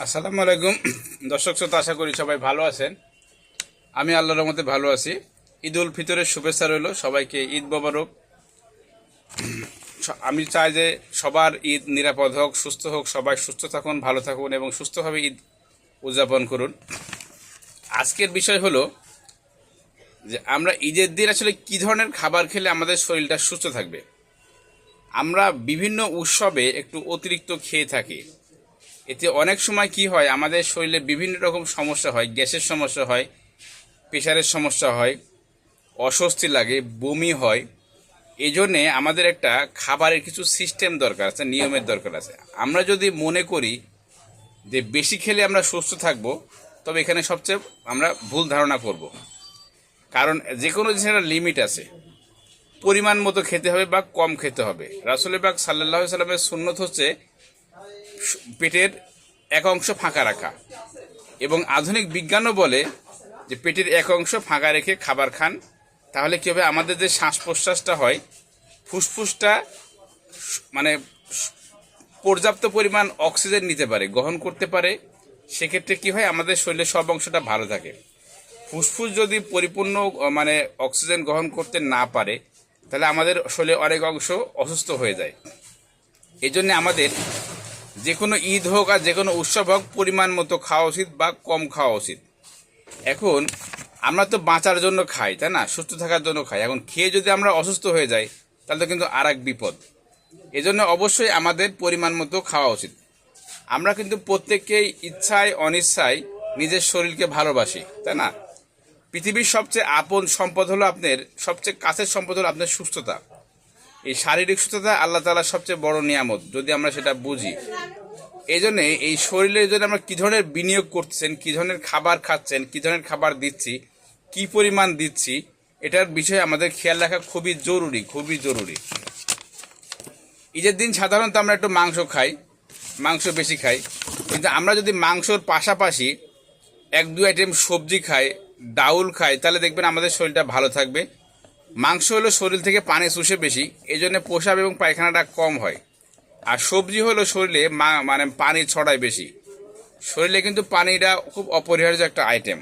আসসালামু আলাইকুম। দর্শক শ্রোতা, আশা করি সবাই ভালো আছেন। আমি আল্লাহর রহমতে ভালো আছি। ঈদ উল ফিতরের শুভেচ্ছা রইল সবাইকে, ঈদ মোবারক। আমি চাই যে সবার ঈদ নিরাপদ হোক, সুস্থ হোক, সবাই সুস্থ থাকুন, ভালো থাকুন এবং সুস্থভাবে ঈদ উদযাপন করুন। আজকের বিষয় হলো যে আমরা ঈদের দিন আসলে কী ধরনের খাবার খেলে আমাদের শরীরটা সুস্থ থাকবে? আমরা বিভিন্ন উৎসবে একটু অতিরিক্ত খেয়ে থাকি। এতে অনেক সময় কি হয়, আমাদের শরীরে বিভিন্ন রকম সমস্যা হয়, গ্যাসের সমস্যা হয় প্রেশারের সমস্যা হয়, অস্বস্তি লাগে, বমি হয়। এই জন্যে আমাদের একটা খাবারের কিছু সিস্টেম দরকার আছে, নিয়মের দরকার আছে। আমরা যদি মনে করি যে বেশি খেলে আমরা সুস্থ থাকব, তবে এখানে সবচেয়ে আমরা ভুল ধারণা করব। কারণ যে কোনো জিনিসের একটা লিমিট আছে। পরিমাণ মতো খেতে হবে বা কম খেতে হবে। রাসুল বাগ সাল্লাহ সাল্লামের সুন্নত হচ্ছে পেটের এক অংশ ফাঁকা রাখা। এবং আধুনিক বিজ্ঞানও বলে যে পেটের এক অংশ ফাঁকা রেখে খাবার খান, তাহলে কী হবে? আমাদের যে শ্বাস প্রশ্বাসটা হয়, ফুসফুসটা মানে পর্যাপ্ত পরিমাণ অক্সিজেন নিতে পারে, গ্রহণ করতে পারে। সেক্ষেত্রে কি হয়? আমাদের শরীরের সব অংশটা ভালো থাকে। ফুসফুস যদি পরিপূর্ণ মানে অক্সিজেন গ্রহণ করতে না পারে, তাহলে আমাদের শরীরে অনেক অংশ অসুস্থ হয়ে যায়। এই আমাদের যে কোনো ঈদ হোক আর যে কোনো উৎসব হোক, পরিমাণ মতো খাওয়া উচিত বা কম খাওয়া উচিত। এখন আমরা তো বাঁচার জন্য খাই, তাই না? সুস্থ থাকার জন্য খাই। এখন খেয়ে যদি আমরা অসুস্থ হয়ে যাই, তাহলে তো কিন্তু আর এক বিপদ। এজন্য অবশ্যই আমাদের পরিমাণ মতো খাওয়া উচিত। আমরা কিন্তু প্রত্যেককেই ইচ্ছায়, অনিচ্ছায় নিজের শরীরকে ভালোবাসি, তাই না? পৃথিবীর সবচেয়ে আপন সম্পদ হলো আপনার, সবচেয়ে কাছের সম্পদ হলো আপনার সুস্থতা। এই শারীরিক সুস্থতা আল্লাহ তালার সবচেয়ে বড় নিয়ামত, যদি আমরা সেটা বুঝি। এই জন্যে এই শরীরের জন্য আমরা কী ধরনের বিনিয়োগ করছেন, কী ধরনের খাবার খাচ্ছেন, কী ধরনের খাবার দিচ্ছি, কী পরিমাণ দিচ্ছি, এটার বিষয়ে আমাদের খেয়াল রাখা খুবই জরুরি খুবই জরুরি। ঈদের দিন সাধারণত আমরা একটু মাংস খাই, মাংস বেশি খাই। কিন্তু আমরা যদি মাংসর পাশাপাশি এক দু আইটেম সবজি খাই, ডাউল খাই, তাহলে দেখবেন আমাদের শরীরটা ভালো থাকবে। মাংস হলো শরীর থেকে পানি চুষে বেশি এই জন্য পোশাক এবং পায়খানাটা কম হয়। আর সবজি হলো শরীরে মানে পানি ছড়ায় বেশি। শরীরে কিন্তু পানিটা খুব অপরিহার্য একটা আইটেম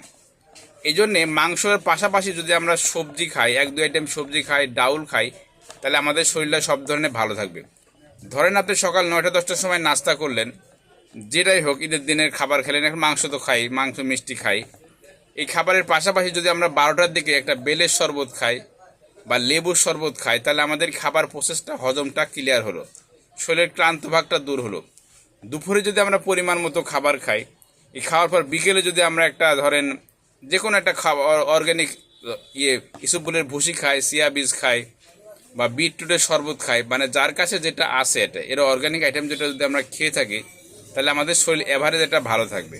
এই জন্যে মাংসের পাশাপাশি যদি আমরা সবজি খাই, এক দু আইটেম সবজি খাই, ডাউল খাই, তাহলে আমাদের শরীরটা সব ধরনের ভালো থাকবে। ধরেন আপনি সকাল নয়টা, দশটার সময় নাস্তা করলেন, যেটাই হোক, ঈদের দিনের খাবার খেলেন, এখন মাংস তো খাই, মাংস মিষ্টি খাই। এই খাবারের পাশাপাশি যদি আমরা বারোটার দিকে একটা বেলের শরবত খাই বা লেবুর শরবত খাই তাহলে আমাদের খাবার প্রসেসটা হজমটা ক্লিয়ার হলো। শরীরের ক্লান্ত ভাগটা দূর হলো। দুপুরে যদি আমরা পরিমাণ মতো খাবার খাই, এই খাওয়ার পর বিকেলে যদি আমরা একটা, ধরেন যে কোনো একটা খাবার অর্গ্যানিক ইয়ে ইসুবগুলের ভুসি খাই সিয়া বীজ খাই, বা বিটরুটের শরবত খাই মানে যার কাছে যেটা আছে এটা, এর অর্গ্যানিক আইটেম যেটা যদি আমরা খেয়ে থাকি, তাহলে আমাদের শরীর এভারেজ এটা ভালো থাকবে।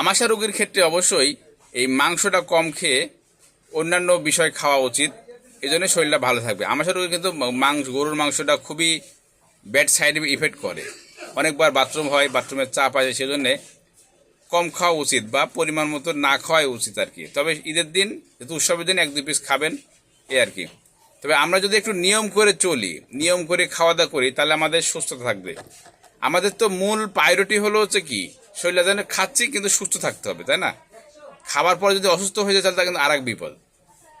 আমাশা রোগীর ক্ষেত্রে অবশ্যই এই মাংসটা কম খেয়ে অন্যান্য বিষয় খাওয়া উচিত এই জন্য শরীরটা ভালো থাকবে। আমার রোগী কিন্তু মাংস, গরুর মাংসটা খুবই ব্যাড সাইড ইফেক্ট করে। অনেকবার বাথরুম হয় বাথরুমের চাপ আছে, সেজন্যে কম খাওয়া উচিত বা পরিমাণ মতো না খাওয়াই উচিত আর কি। তবে ঈদের দিন, যেহেতু উৎসবের দিন, এক দুই পিস খাবেন এই আর কি। তবে আমরা যদি একটু নিয়ম করে চলি, নিয়ম করে খাওয়া দাওয়া করি, তাহলে আমাদের সুস্থ থাকবে। আমাদের তো মূল প্রায়োরিটি হলো হচ্ছে কি শরীরে যেন খাচ্ছি কিন্তু সুস্থ থাকতে হবে, তাই না? খাবার পরে যদি অসুস্থ হয়ে যায়, তাহলে তা কিন্তু আর এক বিপদ।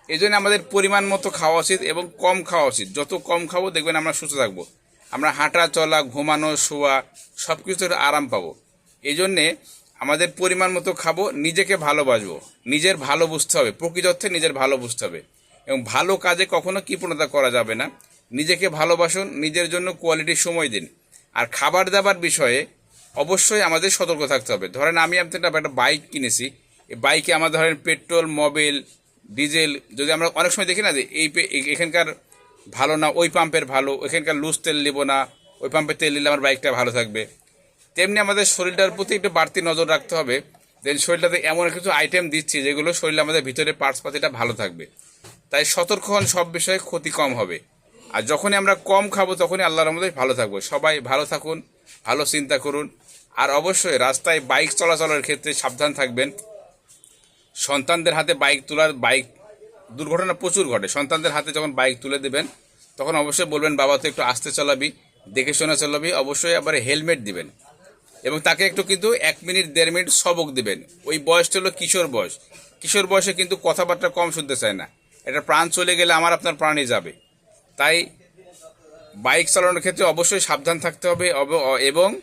এই জন্য আমাদের পরিমাণ মতো খাওয়া উচিত এবং কম খাওয়া উচিত। যত কম খাব, দেখবেন আমরা সুস্থ থাকব। আমরা হাঁটা, চলা, ঘুমানো, শোয়া সব কিছুর আরাম পাবো। এই জন্যে আমাদের পরিমাণ মতো খাব, নিজেকে ভালোবাসবো। নিজের ভালো বুঝতে হবে। প্রকৃত অর্থে নিজের ভালো বুঝতে হবে। এবং ভালো কাজে কখনো কৃপণতা করা যাবে না। নিজেকে ভালোবাসুন, নিজের জন্য কোয়ালিটি সময় দিন। আর খাবার দাবার বিষয়ে অবশ্যই আমাদের সতর্ক থাকতে হবে। ধরেন আমি আপনার একটা বাইক কিনেছি। বাইকে আমার ধরেন পেট্রোল, মোবিল, ডিজেল, যদি আমরা অনেক সময় দেখি না যে এই এখানকার ভালো না, ওই পাম্পের ভালো, এখানকার লুজ তেল নেব না, ওই পাম্পের তেল নিলে আমার বাইকটা ভালো থাকবে। তেমনি আমাদের শরীরটার প্রতি একটু বাড়তি নজর রাখতে হবে, দেন শরীরটাতে এমন কিছু আইটেম দিচ্ছি যেগুলো শরীরে আমাদের ভিতরে পার্টস পাতিটা ভালো থাকবে। তাই সতর্ক হন, সব বিষয়ে ক্ষতি কম হবে। আর যখনই আমরা কম খাব, তখনই আল্লাহর মধ্যে ভালো থাকব। সবাই ভালো থাকুন, ভালো চিন্তা করুন। আর অবশ্যই রাস্তায় বাইক চলাচলের ক্ষেত্রে সাবধান থাকবেন। সন্তানদের হাতে বাইক তোলার, বাইক দুর্ঘটনা প্রচুর ঘটে। সন্তানদের হাতে যখন বাইক তুলে দেবেন, তখন অবশ্যই বলবেন, বাবা তো একটু আস্তে চালাবি, দেখে শোনা চালাবি, অবশ্যই আবার হেলমেট দিবেন। এবং তাকে একটু কিন্তু এক মিনিট, দেড় মিনিট সবক দিবেন। ওই বয়সটা হলো কিশোর বয়স। কিশোর বয়সে কিন্তু কথাবার্তা কম শুনতে চায় না। এটা প্রাণ চলে গেলে আমার আপনার প্রাণই যাবে। তাই বাইক চালানোর ক্ষেত্রে অবশ্যই সাবধান থাকতে হবে এবং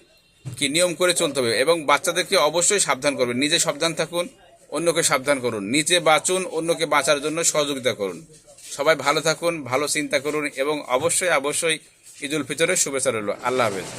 কি, নিয়ম করে চলতে হবে। এবং বাচ্চাদেরকে অবশ্যই সাবধান করবেন। নিজে সাবধান থাকুন। অন্যকে সাবধান করুন। নিচে বাঁচুন, অন্যকে বাঁচার জন্য সহযোগিতা করুন। সবাই ভালো থাকুন, ভালো চিন্তা করুন এবং অবশ্যই অবশ্যই ঈদ উল ফিতরের শুভেচ্ছা রইল। আল্লাহ হাফেজ।